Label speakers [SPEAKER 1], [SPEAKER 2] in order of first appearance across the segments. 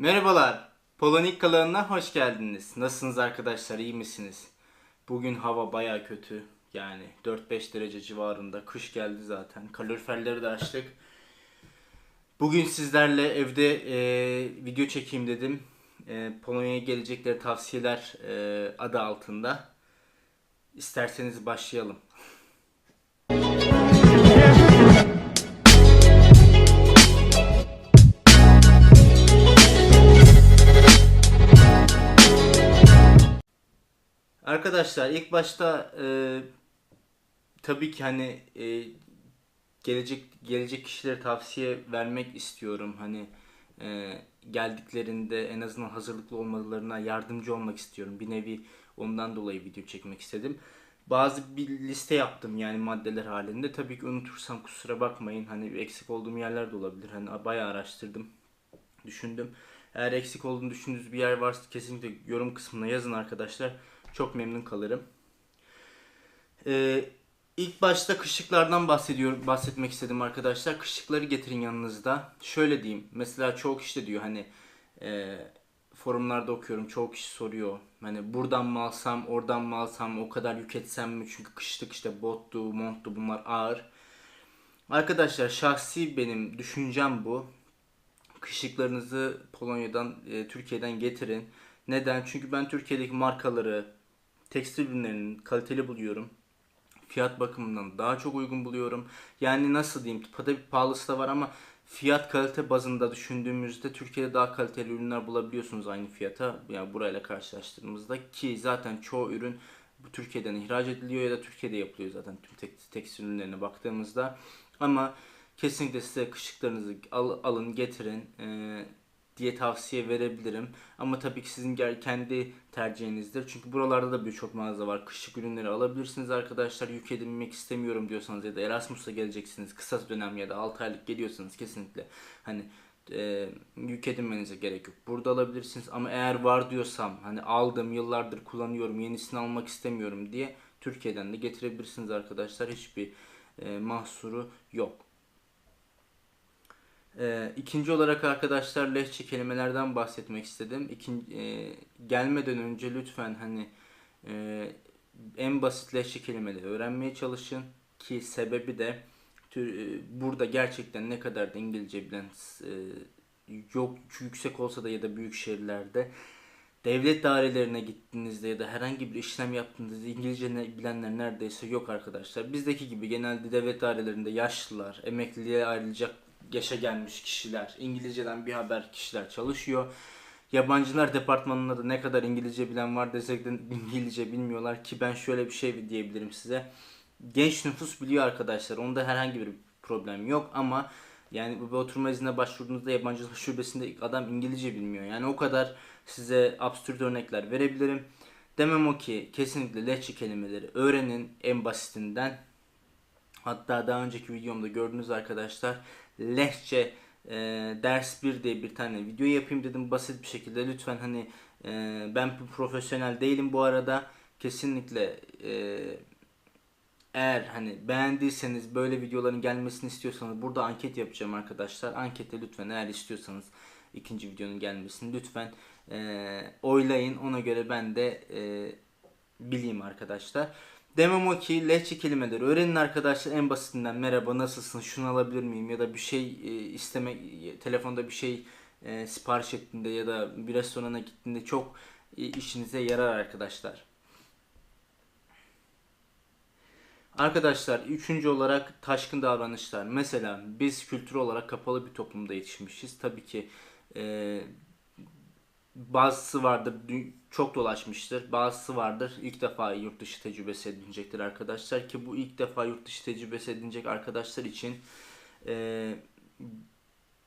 [SPEAKER 1] Merhabalar. Polonik kanalına hoş geldiniz. Nasılsınız arkadaşlar? iyi misiniz? Bugün hava baya kötü. Yani 4-5 derece civarında. Kış geldi zaten. Kaloriferleri de açtık. Bugün sizlerle evde e, video çekeyim dedim. E, Polonya'ya gelecekleri tavsiyeler e, adı altında. İsterseniz başlayalım. Arkadaşlar ilk başta e, tabii ki hani e, gelecek gelecek kişilere tavsiye vermek istiyorum. Hani e, geldiklerinde en azından hazırlıklı olmalarına yardımcı olmak istiyorum. Bir nevi ondan dolayı video çekmek istedim. Bazı bir liste yaptım yani maddeler halinde. Tabii ki unutursam kusura bakmayın. Hani eksik olduğum yerler de olabilir. Hani bayağı araştırdım, düşündüm. Eğer eksik olduğunu düşündüğünüz bir yer varsa kesinlikle yorum kısmına yazın arkadaşlar. Çok memnun kalırım. Ee, ilk başta kışlıklardan bahsediyorum, bahsetmek istedim arkadaşlar. Kışlıkları getirin yanınızda. Şöyle diyeyim. Mesela çoğu kişi de diyor hani e, forumlarda okuyorum. Çoğu kişi soruyor. Hani buradan mı alsam, oradan mı alsam, o kadar yük etsem mi? Çünkü kışlık işte bottu, monttu bunlar ağır. Arkadaşlar şahsi benim düşüncem bu. Kışlıklarınızı Polonya'dan, e, Türkiye'den getirin. Neden? Çünkü ben Türkiye'deki markaları, tekstil ürünlerinin kaliteli buluyorum. Fiyat bakımından daha çok uygun buluyorum. Yani nasıl diyeyim? Tabii pahalısı da var ama fiyat kalite bazında düşündüğümüzde Türkiye'de daha kaliteli ürünler bulabiliyorsunuz aynı fiyata. Yani burayla karşılaştırdığımızda ki zaten çoğu ürün bu Türkiye'den ihraç ediliyor ya da Türkiye'de yapılıyor zaten tüm tek, tekstil ürünlerine baktığımızda. Ama kesinlikle size kışlıklarınızı al, alın getirin. Ee, diye tavsiye verebilirim. Ama tabii ki sizin kendi tercihinizdir. Çünkü buralarda da birçok mağaza var. Kışlık ürünleri alabilirsiniz arkadaşlar. Yük edinmek istemiyorum diyorsanız ya da Erasmus'a geleceksiniz. Kısa dönem ya da 6 aylık geliyorsanız kesinlikle hani e, yük edinmenize gerek yok. Burada alabilirsiniz ama eğer var diyorsam hani aldım yıllardır kullanıyorum yenisini almak istemiyorum diye Türkiye'den de getirebilirsiniz arkadaşlar. Hiçbir e, mahsuru yok. Ee, ikinci olarak arkadaşlar lehçe kelimelerden bahsetmek istedim. İkin, e, gelmeden önce lütfen hani e, en basit lehçe kelimeleri öğrenmeye çalışın ki sebebi de e, burada gerçekten ne kadar da İngilizce bilen e, yok yüksek olsa da ya da büyük şehirlerde devlet dairelerine gittiğinizde ya da herhangi bir işlem yaptığınızda İngilizce bilenler neredeyse yok arkadaşlar. Bizdeki gibi genelde devlet dairelerinde yaşlılar, emekliliğe ayrılacak yaşa gelmiş kişiler, İngilizceden bir haber kişiler çalışıyor. Yabancılar departmanında da ne kadar İngilizce bilen var desek de İngilizce bilmiyorlar ki ben şöyle bir şey diyebilirim size. Genç nüfus biliyor arkadaşlar. Onda herhangi bir problem yok ama yani bu oturma iznine başvurduğunuzda yabancı şubesinde adam İngilizce bilmiyor. Yani o kadar size absürt örnekler verebilirim. Demem o ki kesinlikle lehçe kelimeleri öğrenin en basitinden. Hatta daha önceki videomda gördünüz arkadaşlar. Lehçe e, ders 1 diye bir tane video yapayım dedim basit bir şekilde. Lütfen hani e, ben bir profesyonel değilim bu arada. Kesinlikle e, eğer hani beğendiyseniz böyle videoların gelmesini istiyorsanız burada anket yapacağım arkadaşlar. Ankette lütfen eğer istiyorsanız ikinci videonun gelmesini lütfen e, oylayın. Ona göre ben de e, bileyim arkadaşlar. Demem o ki lehçe kelimeleri öğrenin arkadaşlar en basitinden merhaba nasılsın şunu alabilir miyim ya da bir şey e, isteme telefonda bir şey e, sipariş ettiğinde ya da bir restorana gittiğinde çok e, işinize yarar arkadaşlar. Arkadaşlar üçüncü olarak taşkın davranışlar. Mesela biz kültür olarak kapalı bir toplumda yetişmişiz. Tabii ki e, bazısı vardır çok dolaşmıştır. Bazısı vardır ilk defa yurt dışı tecrübesi edinecektir arkadaşlar. Ki bu ilk defa yurt dışı tecrübesi edinecek arkadaşlar için e,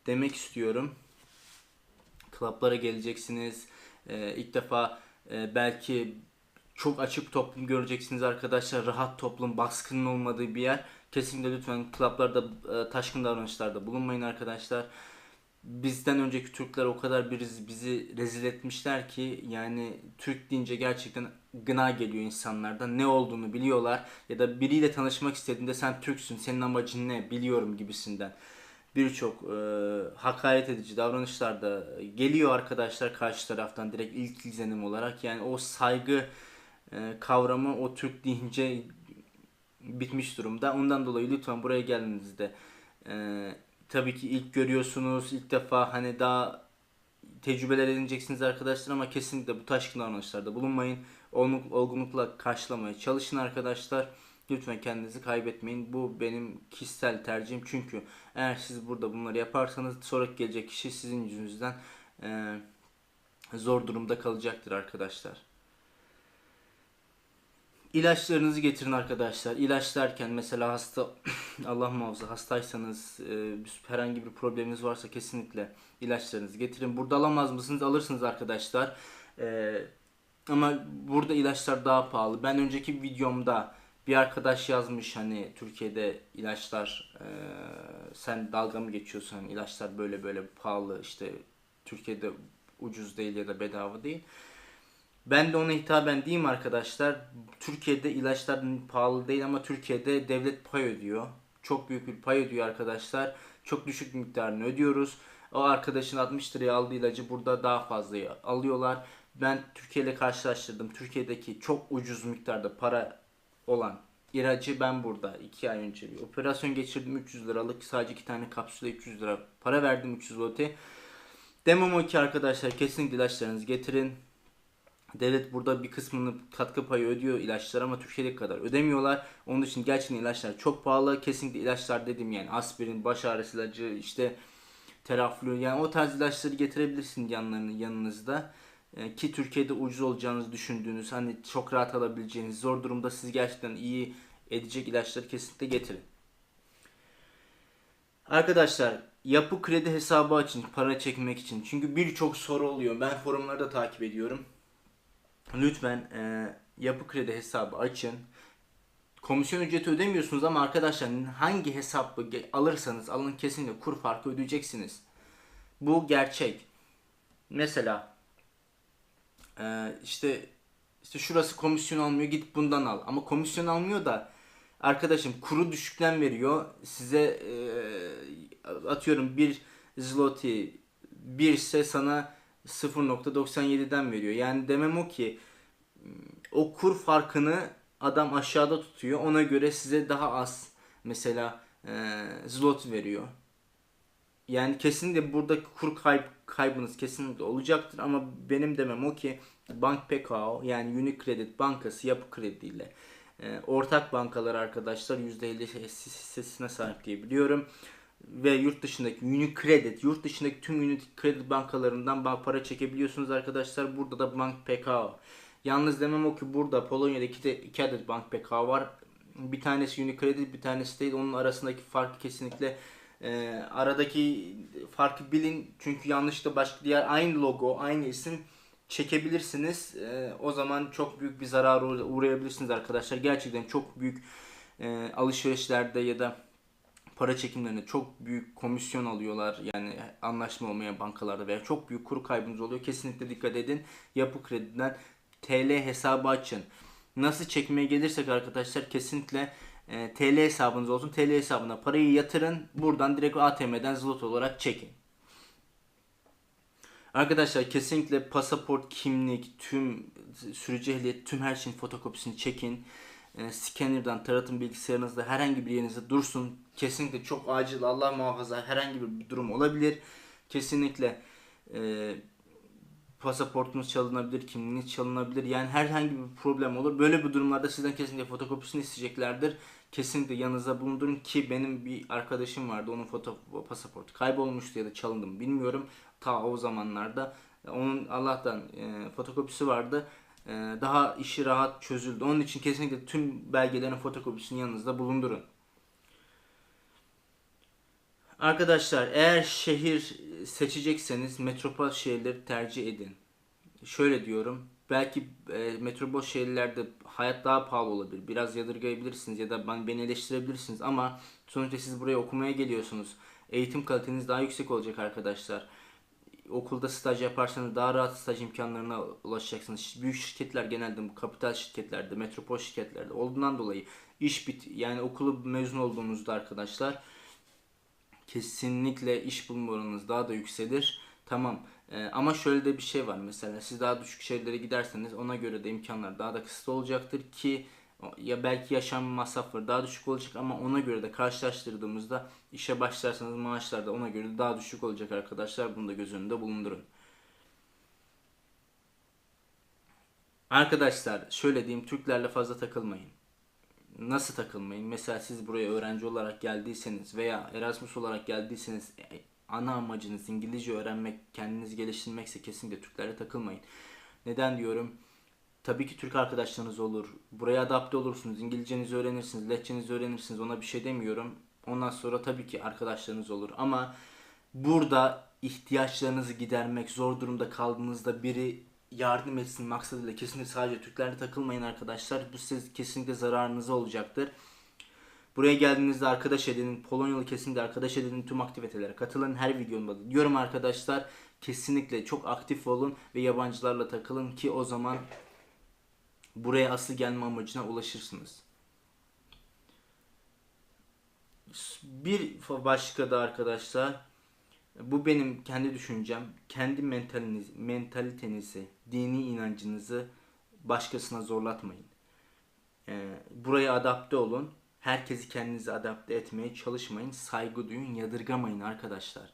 [SPEAKER 1] demek istiyorum. Klaplara geleceksiniz. E, ilk defa e, belki çok açık toplum göreceksiniz arkadaşlar. Rahat toplum, baskının olmadığı bir yer. Kesinlikle lütfen klaplarda e, taşkın davranışlarda bulunmayın arkadaşlar. Bizden önceki Türkler o kadar bir bizi rezil etmişler ki yani Türk deyince gerçekten gına geliyor insanlardan. Ne olduğunu biliyorlar ya da biriyle tanışmak istediğinde sen Türksün, senin amacın ne biliyorum gibisinden. birçok e, hakaret edici davranışlar da geliyor arkadaşlar karşı taraftan direkt ilk izlenim olarak. Yani o saygı e, kavramı o Türk deyince bitmiş durumda. Ondan dolayı lütfen buraya geldiğinizde e, tabii ki ilk görüyorsunuz ilk defa hani daha tecrübeler edineceksiniz arkadaşlar ama kesinlikle bu taşkın davranışlarda bulunmayın. Olgunluk, olgunlukla karşılamaya çalışın arkadaşlar. Lütfen kendinizi kaybetmeyin. Bu benim kişisel tercihim. Çünkü eğer siz burada bunları yaparsanız sonraki gelecek kişi sizin yüzünüzden e, zor durumda kalacaktır arkadaşlar. İlaçlarınızı getirin arkadaşlar. İlaç derken mesela hasta Allah muhafaza hastaysanız e, herhangi bir probleminiz varsa kesinlikle ilaçlarınızı getirin. Burada alamaz mısınız? Alırsınız arkadaşlar. E, ama burada ilaçlar daha pahalı. Ben önceki videomda bir arkadaş yazmış hani Türkiye'de ilaçlar e, sen dalga mı geçiyorsun ilaçlar böyle böyle pahalı işte Türkiye'de ucuz değil ya da bedava değil. Ben de ona hitaben diyeyim arkadaşlar. Türkiye'de ilaçlar pahalı değil ama Türkiye'de devlet pay ödüyor. Çok büyük bir pay ödüyor arkadaşlar. Çok düşük miktarını ödüyoruz. O arkadaşın 60 liraya aldığı ilacı burada daha fazla alıyorlar. Ben Türkiye ile karşılaştırdım. Türkiye'deki çok ucuz miktarda para olan ilacı ben burada 2 ay önce bir operasyon geçirdim 300 liralık sadece 2 tane kapsüle 300 lira para verdim 300 lote. Demem o ki arkadaşlar kesinlikle ilaçlarınızı getirin. Devlet burada bir kısmını katkı payı ödüyor ilaçlar ama Türkiye'deki kadar ödemiyorlar. Onun için gerçekten ilaçlar çok pahalı. Kesinlikle ilaçlar dedim yani aspirin, baş ağrısı ilacı, işte teraflü yani o tarz ilaçları getirebilirsin yanlarını yanınızda. Ee, ki Türkiye'de ucuz olacağınızı düşündüğünüz hani çok rahat alabileceğiniz zor durumda siz gerçekten iyi edecek ilaçları kesinlikle getirin. Arkadaşlar yapı kredi hesabı açın para çekmek için. Çünkü birçok soru oluyor. Ben forumlarda takip ediyorum. Lütfen e, yapı kredi hesabı açın. Komisyon ücreti ödemiyorsunuz ama arkadaşlar hangi hesabı alırsanız alın kesinlikle kur farkı ödeyeceksiniz. Bu gerçek. Mesela e, işte işte şurası komisyon almıyor git bundan al. Ama komisyon almıyor da arkadaşım kuru düşükten veriyor. Size e, atıyorum bir zloty bir ise sana 0.97'den veriyor. Yani demem o ki o kur farkını adam aşağıda tutuyor. Ona göre size daha az mesela e, zlot veriyor. Yani kesinlikle burada kur kayb kaybınız kesinlikle olacaktır ama benim demem o ki Bank PKO yani Unicredit Bankası yapı krediyle e, ortak bankalar arkadaşlar %50 hissesine sahip diye biliyorum ve yurt dışındaki Unicredit, yurt dışındaki tüm Unicredit bankalarından bank para çekebiliyorsunuz arkadaşlar. Burada da Bank PKO. Yalnız demem o ki burada Polonya'da iki, de, iki adet Bank PKO var. Bir tanesi Unicredit, bir tanesi değil. Onun arasındaki farkı kesinlikle e, aradaki farkı bilin. Çünkü yanlışlıkla başka diğer aynı logo, aynı isim çekebilirsiniz. E, o zaman çok büyük bir zarar uğrayabilirsiniz arkadaşlar. Gerçekten çok büyük e, alışverişlerde ya da para çekimlerinde çok büyük komisyon alıyorlar. Yani anlaşma olmayan bankalarda veya çok büyük kuru kaybınız oluyor. Kesinlikle dikkat edin. Yapı krediden TL hesabı açın. Nasıl çekmeye gelirsek arkadaşlar kesinlikle e, TL hesabınız olsun. TL hesabına parayı yatırın. Buradan direkt ATM'den zlot olarak çekin. Arkadaşlar kesinlikle pasaport, kimlik, tüm sürücü ehliyet, tüm her şeyin fotokopisini çekin e, scanner'dan taratın bilgisayarınızda herhangi bir yerinizde dursun. Kesinlikle çok acil Allah muhafaza herhangi bir durum olabilir. Kesinlikle e, pasaportunuz çalınabilir, kimliğiniz çalınabilir. Yani herhangi bir problem olur. Böyle bir durumlarda sizden kesinlikle fotokopisini isteyeceklerdir. Kesinlikle yanınızda bulundurun ki benim bir arkadaşım vardı. Onun foto pasaportu kaybolmuştu ya da çalındı mı bilmiyorum. Ta o zamanlarda onun Allah'tan e, fotokopisi vardı. Ee, daha işi rahat çözüldü. Onun için kesinlikle tüm belgelerin fotokopisini yanınızda bulundurun. Arkadaşlar eğer şehir seçecekseniz metropol şehirleri tercih edin. Şöyle diyorum. Belki e, metropol şehirlerde hayat daha pahalı olabilir. Biraz yadırgayabilirsiniz ya da beni eleştirebilirsiniz ama sonuçta siz buraya okumaya geliyorsunuz. Eğitim kaliteniz daha yüksek olacak arkadaşlar okulda staj yaparsanız daha rahat staj imkanlarına ulaşacaksınız. Büyük şirketler genelde bu kapital şirketlerde, metropol şirketlerde olduğundan dolayı iş bit yani okulu mezun olduğunuzda arkadaşlar kesinlikle iş bulma oranınız daha da yükselir. Tamam. Ee, ama şöyle de bir şey var mesela siz daha düşük şehirlere giderseniz ona göre de imkanlar daha da kısıtlı olacaktır ki ya belki yaşam masrafları daha düşük olacak ama ona göre de karşılaştırdığımızda işe başlarsanız maaşlar da ona göre de daha düşük olacak arkadaşlar. Bunu da göz önünde bulundurun. Arkadaşlar şöyle diyeyim Türklerle fazla takılmayın. Nasıl takılmayın? Mesela siz buraya öğrenci olarak geldiyseniz veya Erasmus olarak geldiyseniz e, ana amacınız İngilizce öğrenmek, kendinizi geliştirmekse kesinlikle Türklerle takılmayın. Neden diyorum? Tabii ki Türk arkadaşlarınız olur. Buraya adapte olursunuz. İngilizcenizi öğrenirsiniz, Lehçenizi öğrenirsiniz. Ona bir şey demiyorum. Ondan sonra tabii ki arkadaşlarınız olur. Ama burada ihtiyaçlarınızı gidermek, zor durumda kaldığınızda biri yardım etsin maksadıyla kesinlikle sadece Türklerle takılmayın arkadaşlar. Bu size kesinlikle zararınıza olacaktır. Buraya geldiğinizde arkadaş edinin, Polonyalı kesinlikle arkadaş edinin tüm aktivitelere katılın. Her videomda diyorum arkadaşlar kesinlikle çok aktif olun ve yabancılarla takılın ki o zaman buraya asıl gelme amacına ulaşırsınız. Bir başka da arkadaşlar bu benim kendi düşüncem. Kendi mentaliniz, mentalitenizi, dini inancınızı başkasına zorlatmayın. Ee, buraya adapte olun. Herkesi kendinize adapte etmeye çalışmayın. Saygı duyun, yadırgamayın arkadaşlar.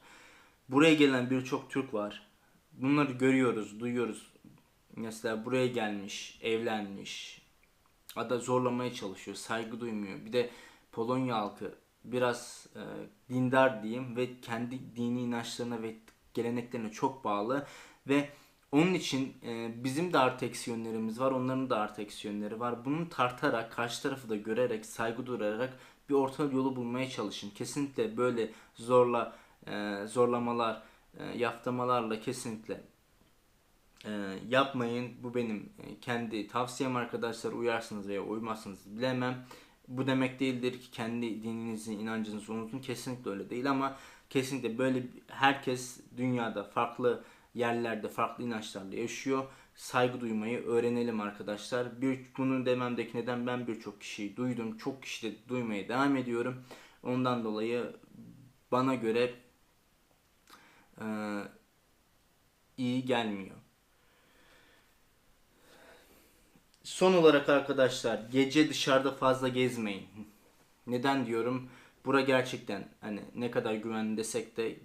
[SPEAKER 1] Buraya gelen birçok Türk var. Bunları görüyoruz, duyuyoruz. Mesela buraya gelmiş, evlenmiş. Ada zorlamaya çalışıyor, saygı duymuyor. Bir de Polonya halkı biraz e, dindar diyeyim ve kendi dini inançlarına ve geleneklerine çok bağlı ve onun için e, bizim de artı eksi yönlerimiz var, onların da artı eksi yönleri var. Bunu tartarak, karşı tarafı da görerek, saygı durarak bir orta yolu bulmaya çalışın. Kesinlikle böyle zorla e, zorlamalar, e, yaftamalarla kesinlikle e, yapmayın. Bu benim e, kendi tavsiyem arkadaşlar. Uyarsınız veya uymazsınız bilemem. Bu demek değildir ki kendi dininizi, inancınızı unutun. Kesinlikle öyle değil ama kesinlikle böyle herkes dünyada farklı yerlerde farklı inançlarla yaşıyor. Saygı duymayı öğrenelim arkadaşlar. Bir, bunu dememdeki neden ben birçok kişiyi duydum. Çok kişi de duymaya devam ediyorum. Ondan dolayı bana göre e, iyi gelmiyor. Son olarak arkadaşlar gece dışarıda fazla gezmeyin. Neden diyorum? Bura gerçekten hani ne kadar güvenli desek de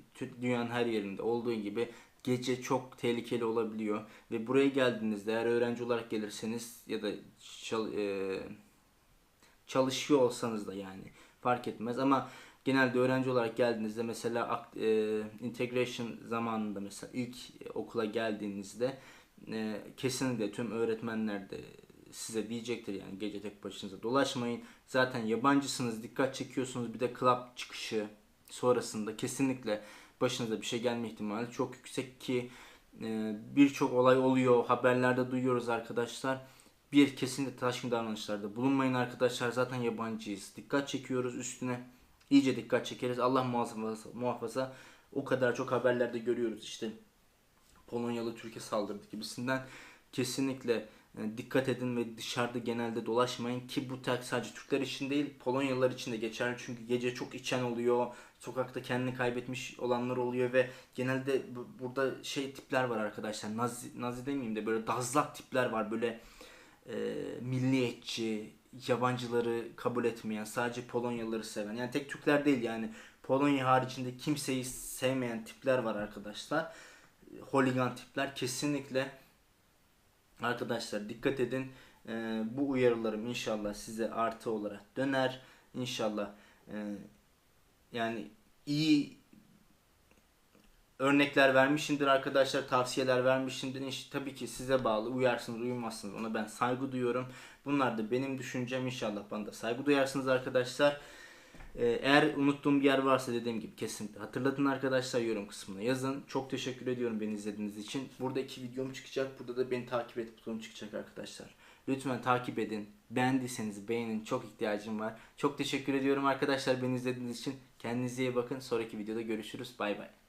[SPEAKER 1] dünyanın her yerinde olduğu gibi gece çok tehlikeli olabiliyor ve buraya geldiğinizde eğer öğrenci olarak gelirseniz ya da e, çalışıyor olsanız da yani fark etmez ama genelde öğrenci olarak geldiğinizde mesela e, integration zamanında mesela ilk okula geldiğinizde e, kesinlikle tüm öğretmenler de size diyecektir yani gece tek başınıza dolaşmayın. Zaten yabancısınız, dikkat çekiyorsunuz. Bir de club çıkışı sonrasında kesinlikle başınıza bir şey gelme ihtimali çok yüksek ki e, birçok olay oluyor. Haberlerde duyuyoruz arkadaşlar. Bir kesinlikle taşkın davranışlarda bulunmayın arkadaşlar. Zaten yabancıyız. Dikkat çekiyoruz üstüne. iyice dikkat çekeriz. Allah muhafaza, muhafaza. O kadar çok haberlerde görüyoruz işte. Polonyalı Türkiye saldırdı gibisinden. Kesinlikle dikkat edin ve dışarıda genelde dolaşmayın ki bu tek sadece Türkler için değil Polonyalılar için de geçerli. Çünkü gece çok içen oluyor sokakta kendini kaybetmiş olanlar oluyor ve genelde burada şey tipler var arkadaşlar nazi, nazi demeyeyim de böyle dazlak tipler var. Böyle e, milliyetçi yabancıları kabul etmeyen sadece Polonyalıları seven. Yani tek Türkler değil yani. Polonya haricinde kimseyi sevmeyen tipler var arkadaşlar. Holigan tipler kesinlikle Arkadaşlar dikkat edin. Ee, bu uyarılarım inşallah size artı olarak döner. İnşallah e, yani iyi örnekler vermişimdir arkadaşlar. Tavsiyeler vermişimdir. İşte, tabii ki size bağlı. Uyarsınız uymazsınız. Ona ben saygı duyuyorum. Bunlar da benim düşüncem. İnşallah bana da saygı duyarsınız arkadaşlar. Ee, eğer unuttuğum bir yer varsa dediğim gibi kesinlikle hatırlatın arkadaşlar yorum kısmına yazın. Çok teşekkür ediyorum beni izlediğiniz için. Burada iki videom çıkacak. Burada da beni takip et butonum çıkacak arkadaşlar. Lütfen takip edin. Beğendiyseniz beğenin. Çok ihtiyacım var. Çok teşekkür ediyorum arkadaşlar beni izlediğiniz için. Kendinize iyi bakın. Sonraki videoda görüşürüz. Bay bay.